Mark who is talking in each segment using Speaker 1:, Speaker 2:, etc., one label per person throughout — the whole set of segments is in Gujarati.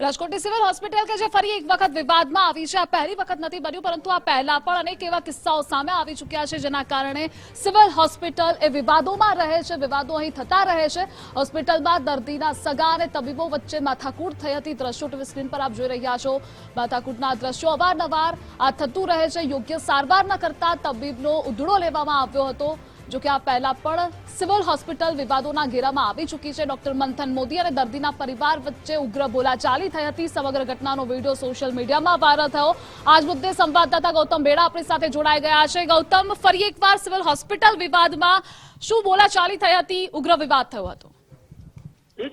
Speaker 1: રાજકોટની સિવિલ હોસ્પિટલ કે જે ફરી એક વખત વિવાદમાં આવી છે. આ પહેલી વખત નથી બન્યું, પરંતુ આ પહેલા પણ અનેક એવા કિસ્સાઓ સામે આવી ચૂક્યા છે, જેના કારણે સિવિલ હોસ્પિટલ એ વિવાદોમાં રહે છે, વિવાદો અહીં થતા રહે છે. હોસ્પિટલમાં દર્દીના સગા અને તબીબો વચ્ચે માથાકૂટ થઈ હતી. દ્રશ્યો ટીવી સ્ક્રીન પર આપ જોઈ રહ્યા છો. માથાકૂટના દ્રશ્યો અવારનવાર આ થતું રહે છે. યોગ્ય સારવાર ન કરતા તબીબનો ઉધડો લેવામાં આવ્યો હતો. જો કે આ પહેલા પણ સિવિલ હોસ્પિટલ વિવાદોના ઘેરામાં આવી ચૂકી છે ડોક્ટર મંથન મોદી અને દર્દીના પરિવાર વચ્ચે ઉગ્ર બોલાચાલી થઈ હતી. સમગ્ર ઘટનાનો વીડિયો સોશિયલ મીડિયામાં વાયરલ થયો. આજ મુદ્દે સંવાદદાતા ગૌતમ બેડા આપણી સાથે જોડાઈ ગયા છે. ગૌતમ, ફરી એકવાર સિવિલ હોસ્પિટલ વિવાદમાં શું બોલાચાલી થઈ હતી? ઉગ્ર વિવાદ થયો હતો.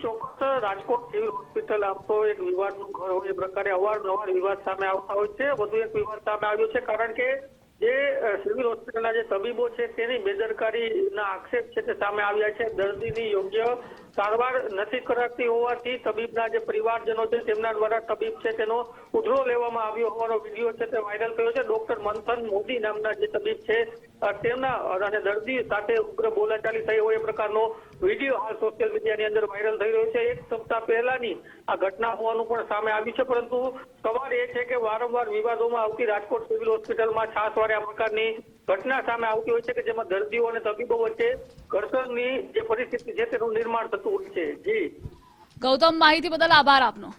Speaker 2: ચોક્કસ રાજકોટ સિવિલ હોસ્પિટલ આપતો એક વિવાદનું ઘર હોય, એ પ્રકારે અવારનવાર વિવાદ સામે આવતા હોય છે. વધુ એક વિવાદ સામે આવ્યો છે કારણ કે જે સિવિલ હોસ્પિટલના જે તબીબો છે તેની બેદરકારીના આક્ષેપ છે તે સામે આવ્યા છે. દર્દીની યોગ્ય સારવાર નથી કરાતી હોવાથી તબીબના જે પરિવારજનો છે, તેમના દ્વારા તબીબ છે તેનો ઉધરો લેવામાં આવ્યો હોવાનો વીડિયો છે તે વાયરલ થયો છે. ડોક્ટર મંથન મોદી નામના જે તબીબ છે તેમના અને દર્દી સાથે ઉગ્ર બોલાચાલી થઈ હોય એ પ્રકારનો વીડિયો હાલ સોશિયલ મીડિયાની અંદર વાયરલ થઈ રહ્યો છે. એક સપ્તાહ પહેલાની આ ઘટના હોવાનું પણ સામે આવ્યું છે, પરંતુ સવાલ એ છે કે વારંવાર વિવાદોમાં આવતી રાજકોટ સિવિલ હોસ્પિટલમાં છાસવારે આ પ્રકારની ઘટના સામે આવતી હોય છે કે જેમાં દર્દીઓ અને તબીબો વચ્ચે ઘર્ષણની જે પરિસ્થિતિ છે તેનું નિર્માણ થતું છે. જી.
Speaker 1: ગૌતમ માહિતી બદલ આભાર આપનો.